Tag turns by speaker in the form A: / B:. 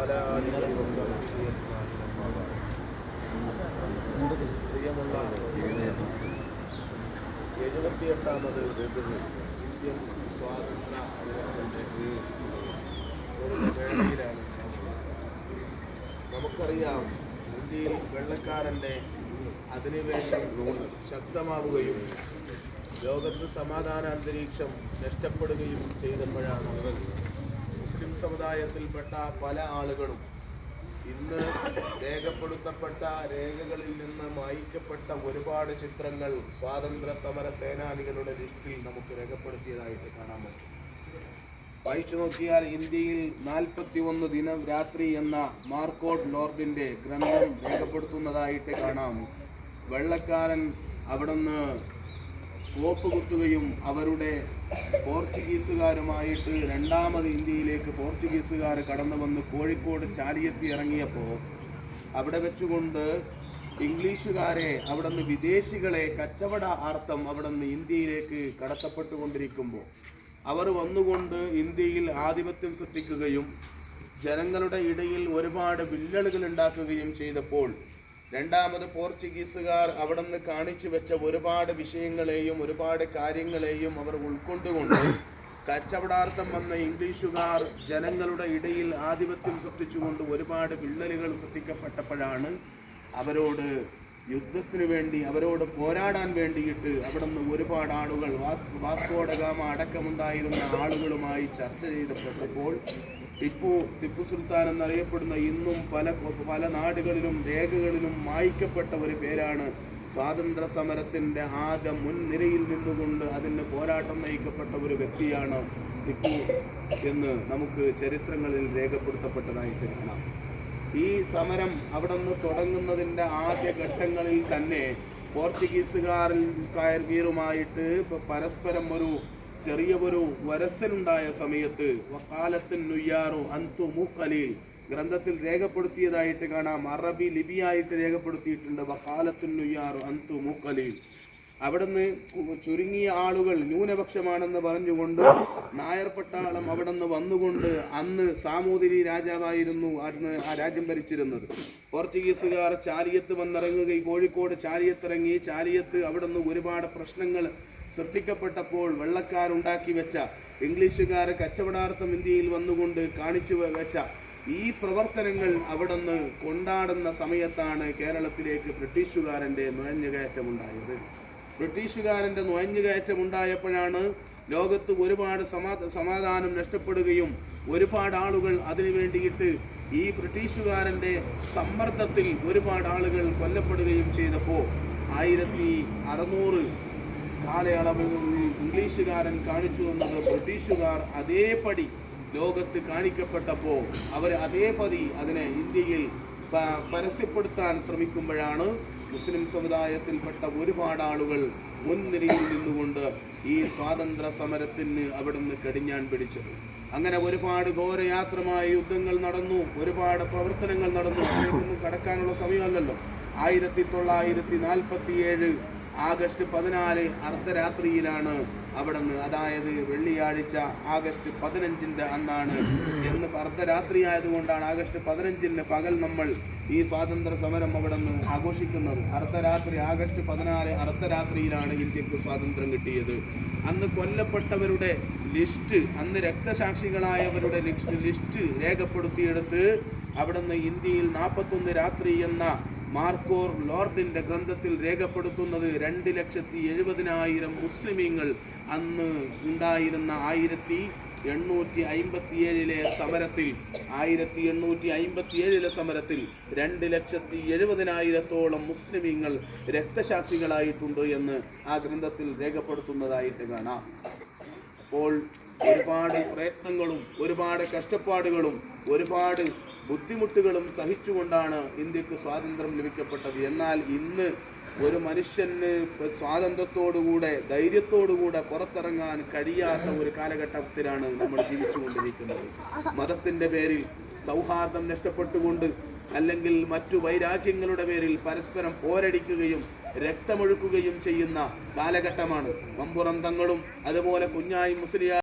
A: وعلى آله وصحبه പ്രിയമുള്ള എഴുപത്തിയെട്ടാമത് ഇന്ത്യൻ സ്വാതന്ത്ര്യ ദിനത്തിൻ്റെ ഒരു വേളയിലാണ് നമുക്കറിയാം ഇന്ത്യയിൽ വെള്ളക്കാരൻ്റെ അധിനിവേശം ശക്തമാവുകയും ലോകത്ത് സമാധാന അന്തരീക്ഷം നഷ്ടപ്പെടുകയും ചെയ്തപ്പോഴാണ് മുസ്ലിം സമുദായത്തിൽപ്പെട്ട പല ആളുകളും ഇന്ന് രേഖപ്പെടുത്തപ്പെട്ട രേഖകളിൽ നിന്ന് മായ്ക്കപ്പെട്ട ഒരുപാട് ചിത്രങ്ങൾ സ്വാതന്ത്ര്യ സമര സേനാനികളുടെ ലിസ്റ്റിൽ നമുക്ക് രേഖപ്പെടുത്തിയതായിട്ട് കാണാൻ പറ്റും. വായിച്ചു നോക്കിയാൽ ഇന്ത്യയിൽ നാൽപ്പത്തി ഒന്ന് ദിനം രാത്രി എന്ന മാർക്കോട്ട് ലോർഡിന്റെ ഗ്രന്ഥം രേഖപ്പെടുത്തുന്നതായിട്ട് കാണാം. വെള്ളക്കാരൻ അവിടുന്ന് കോപ്പ് കുത്തുകയും അവരുടെ പോർച്ചുഗീസുകാരുമായിട്ട് രണ്ടാമത് ഇന്ത്യയിലേക്ക് പോർച്ചുഗീസുകാർ കടന്നു വന്ന് കോഴിക്കോട് ചാലിയെത്തി ഇറങ്ങിയപ്പോൾ അവിടെ വെച്ചുകൊണ്ട് ഇംഗ്ലീഷുകാരെ അവിടെ നിന്ന് വിദേശികളെ കച്ചവട ആർത്ഥം അവിടെ നിന്ന് ഇന്ത്യയിലേക്ക് കടത്തപ്പെട്ടുകൊണ്ടിരിക്കുമ്പോൾ അവർ വന്നുകൊണ്ട് ഇന്ത്യയിൽ ആധിപത്യം സൃഷ്ടിക്കുകയും ജനങ്ങളുടെ ഇടയിൽ ഒരുപാട് വില്ലളുകൾ ഉണ്ടാക്കുകയും ചെയ്തപ്പോൾ രണ്ടാമത് പോർച്ചുഗീസുകാർ അവിടെ നിന്ന് കാണിച്ചു വെച്ച ഒരുപാട് വിഷയങ്ങളെയും ഒരുപാട് കാര്യങ്ങളെയും അവർ ഉൾക്കൊണ്ടുകൊണ്ട് കച്ചവടാർത്ഥം വന്ന ഇംഗ്ലീഷുകാർ ജനങ്ങളുടെ ഇടയിൽ ആധിപത്യം സൃഷ്ടിച്ചുകൊണ്ട് ഒരുപാട് വിള്ളലുകൾ സൃഷ്ടിക്കപ്പെട്ടപ്പോഴാണ് അവരോട് യുദ്ധത്തിന് വേണ്ടി അവരോട് പോരാടാൻ വേണ്ടിയിട്ട് അവിടെ നിന്ന് ഒരുപാട് ആളുകൾ വാസ്കോഡഗാമ അടക്കമുണ്ടായിരുന്ന ആളുകളുമായി ചർച്ച ചെയ്തപ്പെട്ടപ്പോൾ ടിപ്പു ടിപ്പു സുൽത്താൻ എന്നറിയപ്പെടുന്ന ഇന്നും പല പല നാടുകളിലും രേഖകളിലും മായ്ക്കപ്പെട്ട ഒരു പേരാണ് സ്വാതന്ത്ര്യ സമരത്തിന്റെ ആദ്യ മുൻനിരയിൽ നിന്നുകൊണ്ട് അതിന് പോരാട്ടം നയിക്കപ്പെട്ട ഒരു വ്യക്തിയാണ് ടിപ്പു എന്ന് നമുക്ക് ചരിത്രങ്ങളിൽ രേഖപ്പെടുത്തപ്പെട്ടതായിട്ട് കാണാം ഈ സമരം അവിടെ നിന്ന് തുടങ്ങുന്നതിന്റെ ആദ്യ ഘട്ടങ്ങളിൽ തന്നെ പോർച്ചുഗീസുകാരിൽ കയറുമായിട്ട് പരസ്പരം ഒരു ചെറിയ ഒരു വരസലുണ്ടായ സമയത്ത് വക്കാലത്തിൻ നുയ്യാറു അന്തു മൂക്കലിൽ ഗ്രന്ഥത്തിൽ രേഖപ്പെടുത്തിയതായിട്ട് കാണാം. അറബി ലിപിയായിട്ട് രേഖപ്പെടുത്തിയിട്ടുണ്ട്. വക്കാലത്തിൻ നുയ്യാറു അന്തു മൂക്കലിൽ അവിടുന്ന് ചുരുങ്ങിയ ആളുകൾ ന്യൂനപക്ഷമാണെന്ന് പറഞ്ഞുകൊണ്ട് നായർ പട്ടാളം അവിടുന്ന് വന്നുകൊണ്ട് അന്ന് സാമൂതിരി രാജാവായിരുന്നു അന്ന് ആ രാജ്യം ഭരിച്ചിരുന്നത്. പോർച്ചുഗീസുകാർ ചാലിയത്ത് വന്നിറങ്ങുകയും കോഴിക്കോട് ചാലിയത്തിറങ്ങി ചാലിയത്ത് അവിടുന്ന് ഒരുപാട് പ്രശ്നങ്ങൾ സൃഷ്ടിക്കപ്പെട്ടപ്പോൾ വെള്ളക്കാരുണ്ടാക്കി വെച്ച ഇംഗ്ലീഷുകാർ കച്ചവടാർത്ഥം ഇന്ത്യയിൽ വന്നുകൊണ്ട് കാണിച്ചു വെച്ച ഈ പ്രവർത്തനങ്ങൾ അവിടുന്ന് കൊണ്ടാടുന്ന സമയത്താണ് കേരളത്തിലേക്ക് ബ്രിട്ടീഷുകാരന്റെ നുഴഞ്ഞുകയറ്റമുണ്ടായത്. ബ്രിട്ടീഷുകാരന്റെ നുഴഞ്ഞുകയറ്റം ഉണ്ടായപ്പോഴാണ് ലോകത്ത് ഒരുപാട് സമാ സമാധാനം നഷ്ടപ്പെടുകയും ഒരുപാട് ആളുകൾ അതിനു വേണ്ടിയിട്ട് ഈ ബ്രിട്ടീഷുകാരന്റെ സമ്മർദ്ദത്തിൽ ഒരുപാട് ആളുകൾ കൊല്ലപ്പെടുകയും ചെയ്തപ്പോൾ ആയിരത്തി അറുന്നൂറ് കാലയളവിൽ ഇംഗ്ലീഷുകാരൻ കാണിച്ചു തന്നത് ബ്രിട്ടീഷുകാർ അതേപടി ലോകത്ത് കാണിക്കപ്പെട്ടപ്പോൾ അവർ അതേപടി അതിനെ ഇന്ത്യയിൽ പരസ്യപ്പെടുത്താൻ ശ്രമിക്കുമ്പോഴാണ് മുസ്ലിം സമുദായത്തിൽപ്പെട്ട ഒരുപാട് ആളുകൾ മുൻനിരയിൽ നിന്നുകൊണ്ട് ഈ സ്വാതന്ത്ര്യ സമരത്തിന് അവിടുന്ന് കടിഞ്ഞാൻ പിടിച്ചത്. അങ്ങനെ ഒരുപാട് ഘോരയാത്രമായ യുദ്ധങ്ങൾ നടന്നു ഒരുപാട് പ്രവർത്തനങ്ങൾ നടന്നു. അതിലേക്കൊന്നും കടക്കാനുള്ള സമയമല്ലല്ലോ. ആയിരത്തി തൊള്ളായിരത്തി നാൽപ്പത്തി ഏഴ് ആഗസ്റ്റ് പതിനാല് അർദ്ധരാത്രിയിലാണ് അവിടെ നിന്ന് അതായത് വെള്ളിയാഴ്ച ആഗസ്റ്റ് പതിനഞ്ചിന്റെ അന്നാണ്. എന്ന് അർദ്ധരാത്രി ആയതുകൊണ്ടാണ് ആഗസ്റ്റ് പതിനഞ്ചിന് പകൽ നമ്മൾ ഈ സ്വാതന്ത്ര്യ സമരം അവിടെ നിന്ന് ആഘോഷിക്കുന്നത്. അർദ്ധരാത്രി ആഗസ്റ്റ് പതിനാല് അർദ്ധരാത്രിയിലാണ് ഇന്ത്യയ്ക്ക് സ്വാതന്ത്ര്യം കിട്ടിയത്. അന്ന് കൊല്ലപ്പെട്ടവരുടെ ലിസ്റ്റ് അന്ന് രക്തസാക്ഷികളായവരുടെ ലിസ്റ്റ് രേഖപ്പെടുത്തിയെടുത്ത് അവിടെ നിന്ന് ഇന്ത്യയിൽ നാൽപ്പത്തൊന്ന് രാത്രി എന്ന മാർക്കോർ ലോർഡിന്റെ ഗ്രന്ഥത്തിൽ രേഖപ്പെടുത്തുന്നത് രണ്ട് ലക്ഷത്തി എഴുപതിനായിരം മുസ്ലിമീങ്ങൾ. അന്ന് ഉണ്ടായിരുന്ന ആയിരത്തി എണ്ണൂറ്റി അയിമ്പത്തിയേഴിലെ സമരത്തിൽ ആയിരത്തി എണ്ണൂറ്റി അയിമ്പത്തിയേഴിലെ സമരത്തിൽ രണ്ട് ലക്ഷത്തി എഴുപതിനായിരത്തോളം മുസ്ലിമീങ്ങൾ രക്തസാക്ഷികളായിട്ടുണ്ട് എന്ന് ആ ഗ്രന്ഥത്തിൽ രേഖപ്പെടുത്തുന്നതായിട്ട് കാണാം. അപ്പോൾ ഒരുപാട് പ്രയത്നങ്ങളും ഒരുപാട് കഷ്ടപ്പാടുകളും ഒരുപാട് ബുദ്ധിമുട്ടുകളും സഹിച്ചുകൊണ്ടാണ് ഇന്ത്യയ്ക്ക് സ്വാതന്ത്ര്യം ലഭിക്കപ്പെട്ടത്. എന്നാൽ ഇന്ന് ഒരു മനുഷ്യന് സ്വാതന്ത്ര്യത്തോടുകൂടെ ധൈര്യത്തോടുകൂടെ പുറത്തിറങ്ങാൻ കഴിയാത്ത ഒരു കാലഘട്ടത്തിലാണ് നമ്മൾ ജീവിച്ചുകൊണ്ടിരിക്കുന്നത്. മതത്തിന്റെ പേരിൽ സൗഹാർദ്ദം നഷ്ടപ്പെട്ടുകൊണ്ട് അല്ലെങ്കിൽ മറ്റു വൈരാഗ്യങ്ങളുടെ പേരിൽ പരസ്പരം പോരടിക്കുകയും രക്തമൊഴുക്കുകയും ചെയ്യുന്ന കാലഘട്ടമാണ്. മമ്പുറം തങ്ങളും അതുപോലെ കുഞ്ഞായി മുസ്ലിയാർ